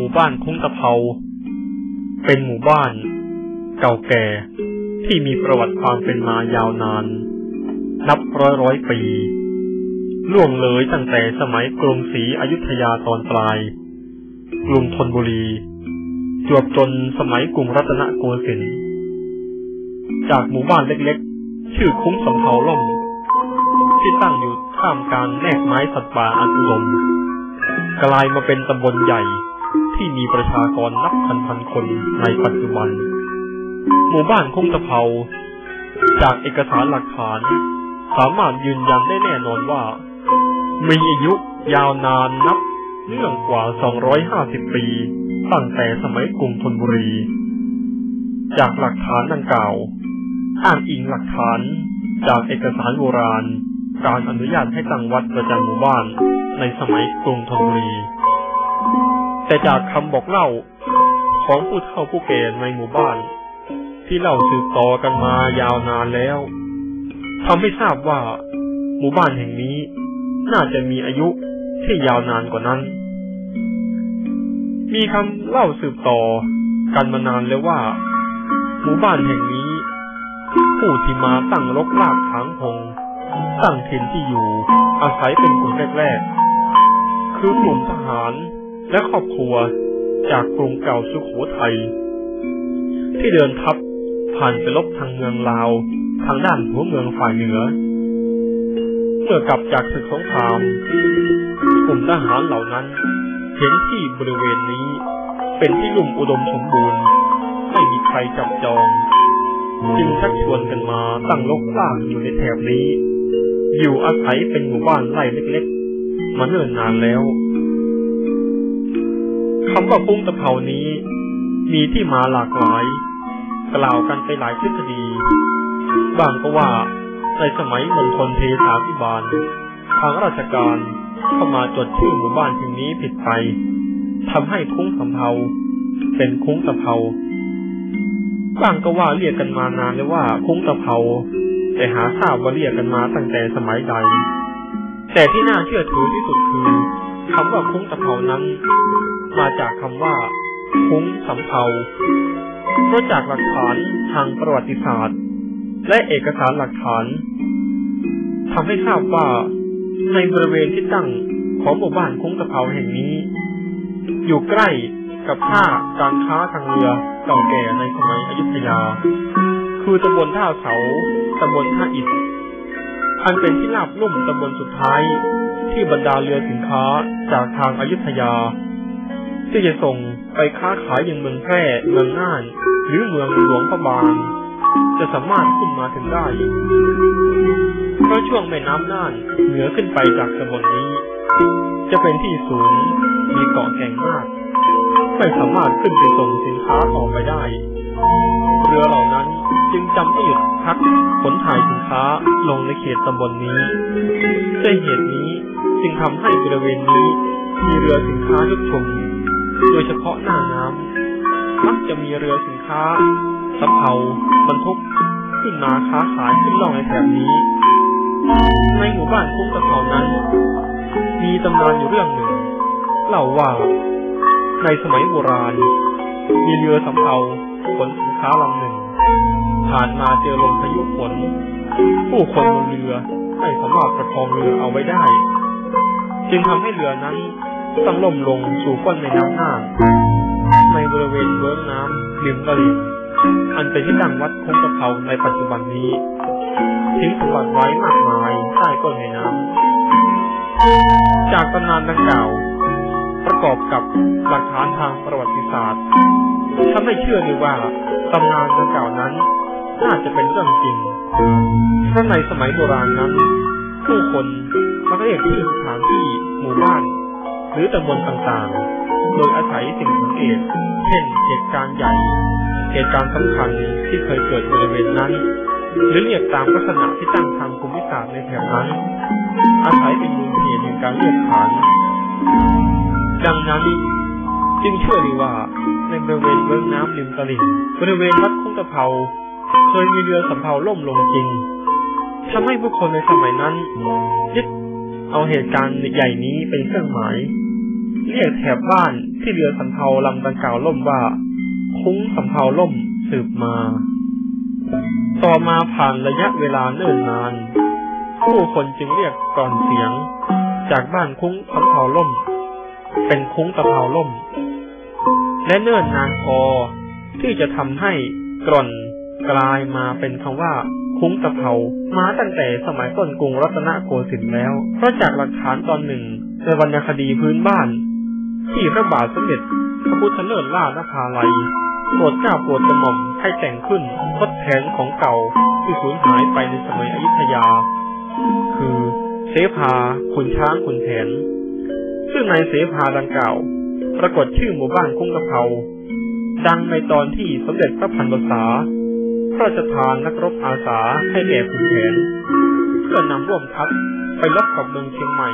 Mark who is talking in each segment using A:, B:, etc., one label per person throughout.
A: มู่บ้านคุ้งตะเภาเป็นหมู่บ้าน เก่าแก่ที่มีประวัติความเป็นมายาวนาน นับร้อยร้อยปี ล่วงเลยตั้งแต่สมัยกรุงศรีอยุธยาตอนปลาย กรุงธนบุรี จวบจนสมัยกรุงรัตนโกสินทร์จากหมู่บ้านเล็กๆ ชื่อคุ้งสำเภาล่ม ที่ตั้งอยู่ท่ามกลางแนกไม้สัตว์ป่าอันอุดมกลายมาเป็นตำบลใหญ่ ที่มีประชากรนับพันพันคนในปัจจุบัน หมู่บ้านคงตะเภาจากเอกสารหลักฐาน สามารถยืนยันได้แน่นอนว่า มีอายุยาวนานนับเนื่องกว่า 250 ปี ตั้งแต่สมัยกรุงธนบุรี จากหลักฐานดังกล่าว อ้างอิงหลักฐานจากเอกสารโบราณ การอนุญาตให้ตั้งวัดประจำหมู่บ้านในสมัยกรุงธนบุรี แต่จากคำบอกเล่าของผู้เฒ่าผู้แก่ในหมู่บ้าน ที่เล่าสืบต่อกันมายาวนานแล้วทำให้ทราบว่า หมู่บ้านแห่งนี้ น่าจะมีอายุที่ยาวนานกว่านั้น มีคำเล่าสืบต่อกันมานานแล้วว่า หมู่บ้านแห่งนี้ ผู้ที่มาตั้งรกรากถางพงตั้งถิ่นที่อยู่อาศัยเป็นกลุ่มแรกๆ คือกลุ่มทหาร และครอบครัวจากกรุงเก่าสุขโขทัย ที่เดินทัพผ่านไปลบทางเมืองลาว ทางด้านหัวเมืองฝ่ายเหนือ เมื่อกลับจากศึกสงครามกลุ่มทหารเหล่านั้นเห็นที่บริเวณนี้เป็นที่ลุ่มอุดมสมบูรณ์ไม่มีใครจับจอง จึงชักชวนกันมาตั้งลกลากอยู่ในแถบนี้ อยู่อาศัยเป็นหมู่บ้านไร่เล็กๆ มาเนิ่นนานแล้ว คำว่าพุ่งตะเภานี้ มีที่มาหลากหลาย กล่าวกันไปหลายทฤษฎีบางก็ว่าในสมัยมณฑลเทสาพิบาล ทางราชการเข้ามาจดชื่อหมู่บ้านที่นี้ผิดไปทำให้คุ้งสำเภาเป็นคุ้งตะเภาบางก็ว่าเรียกกันมานานแล้วว่าคุ้งตะเภาแต่หาทราบว่าเรียกกันมาตั้งแต่สมัยใด แต่ที่น่าเชื่อถือที่สุดคือคำว่าคุ้งตะเภานั้น มาจากคำว่าคุ้งสำเภาเพราะจากหลักฐานทางประวัติศาสตร์ และเอกสารหลักฐานทำให้ทราบว่าในบริเวณที่ตั้งของหมู่บ้านคุ้งตะเภาแห่งนี้ อยู่ใกล้กับท่าการค้าทางเรือเก่าแก่ในสมัยอยุธยา คือตำบลท่าเสาตำบลท่าอิฐอันเป็นที่ราบลุ่มตำบลสุดท้ายที่บรรดาเรือสินค้าจากทางอายุทยา ที่จะส่งไปค้าขายยังเมืองแพร่เมืองน่าน หรือเมืองหลวงพระบาง จะสามารถขึ้นมาถึงได้ เพราะช่วงแม่น้ำน่านเหนือขึ้นไปจากตำบลนี้ จะเป็นที่สูงมีเกาะแก่งมาก ไม่สามารถขึ้นไปส่งสินค้าออกไปได้ เรือเหล่านั้นจึงจำให้หยุดพักขนถ่ายสินค้าลงในเขตตำบลนนี้ด้วยเหตุนี้จึงทำให้บริเวณนี้มีเรือสินค้ายุกชม โดยเฉพาะหน้าน้ำมักจะมีเรือสินค้าสำเภาบรรทุกขึ้นมาค้าขายขึ้นล่องในแถบนี้ ในหมู่บ้านคุ้งตะเภานั้น มีตำนานอยู่เรื่องหนึ่งเล่าว่า ในสมัยโบราณ มีเรือสำเภาขนสินค้าลำหนึ่ง ผ่านมาเจอลมพายุฝนผู้คนบนเรือไม่สามารถประคองเรือเอาไว้ได้ จึงทำให้เรือนั้น ต้องล่มลงสู่ก้นแม่น้ำน่าในบริเวณเวิ้งน้ำริมตลิ่งอันเป็นที่ตั้งวัดคงกระเพราในปัจจุบันนี้ทิ้งสมบัติไว้มากมายใต้ก้นแม่น้ำจากตำนานดังกล่าว ประกอบกับหลักฐานทางประวัติศาสตร์ทำให้เชื่อได้ว่าตำนานดังกล่าวนั้นน่าจะเป็นเรื่องจริงเพราะในสมัยโบราณนั้น ผู้คนมักเรียกชื่อสถานที่หมู่บ้าน หรือตำบลต่างๆ โดยอาศัยสิ่งสังเกต เช่นเหตุการณ์ใหญ่ เหตุการณ์สำคัญที่เคยเกิดบริเวณนั้น หรือเรียกตามลักษณะที่ตั้งทางภูมิศาสตร์ในแถบนั้น อาศัยเป็นมูลเหตุในการเรียกขาน ดังนั้นจึงเชื่อได้ว่าในบริเวณเบื้องน้ำริมตลิ่งบริเวณวัดคุ้งตะเภาเคยมีเรือสำเภาล่มลงจริงทำให้ผู้คนในสมัยนั้นยึด เอาเหตุการณ์ใหญ่นี้เป็นเครื่องหมาย เรียกแถบบ้านที่เรือสำเภาลำดังกล่าวล่มว่า คุ้งสำเภาล่มสืบมา ต่อมาผ่านระยะเวลาเนิ่นนาน ผู้คนจึงเรียกก่อนเสียง จากบ้านคุ้งสำเภาล่ม เป็นคุ้งตะเภาล่ม และเนิ่นนานพอที่จะทำให้กร่อนกลายมาเป็นคำว่า คุ้งตะเภามาตั้งแต่สมัยต้นกรุงรัตนโกสินทร์แล้ว เพราะจากหลักฐานตอนหนึ่งในวรรณคดีพื้นบ้าน ที่พระบาทสมเด็จพระพุทธเลิศล่านภาลัยโปรดเจ้าโปรดกระหม่อมให้แต่งขึ้นทดแทนของเก่าที่สูญหายไปในสมัยอยุธยา คือเสภาขุนช้างขุนแผน ซึ่งในเสภาดังกล่าว ปรากฏชื่อหมู่บ้านคุ้งกะเพาดังในตอนที่สมเด็จพระพันวษา พระราชทานนักรบอาสาให้แก่ขุนแผนเพื่อนำร่วมทัพไปรบกับเมืองเชียงใหม่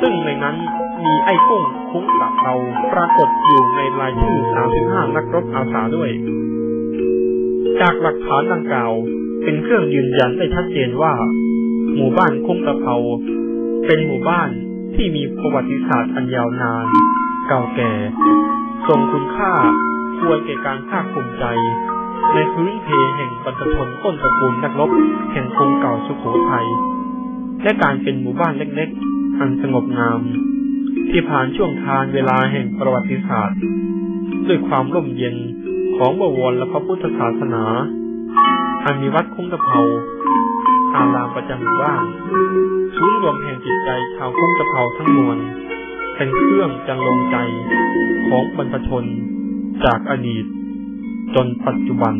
A: ซึ่งในนั้นมีไอ้กุ้งคุ้งกะเพราปรากฏอยู่ในรายชื่อ 35 นักรบอาสาด้วย จากหลักฐานดังกล่าวเป็นเครื่องยืนยันได้ชัดเจนว่า หมู่บ้านคุ้งกะเพราเป็นหมู่บ้านที่มีประวัติศาสตร์อันยาวนาน เก่าแก่ ทรงคุณค่าควรแก่การภาคภูมิใจ ในพื้นเพแห่งบรรพชนต้นตระกูลนักรบแห่งกรุงเก่าสุโขทัยและการเป็นหมู่บ้านเล็กๆ อันสงบงาม ที่ผ่านช่วงทานเวลาแห่งประวัติศาสตร์ ด้วยความร่มเย็นของบวรและพระพุทธศาสนา อันมีวัดคุ้งตะเภาอารามประจำหมู่บ้านศูนย์รวมแห่งจิตใจชาวคุ้งตะเภาทั้งมวลเป็นเครื่องจังลงใจของบรรพชนจากอดีต จนปัจจุบัน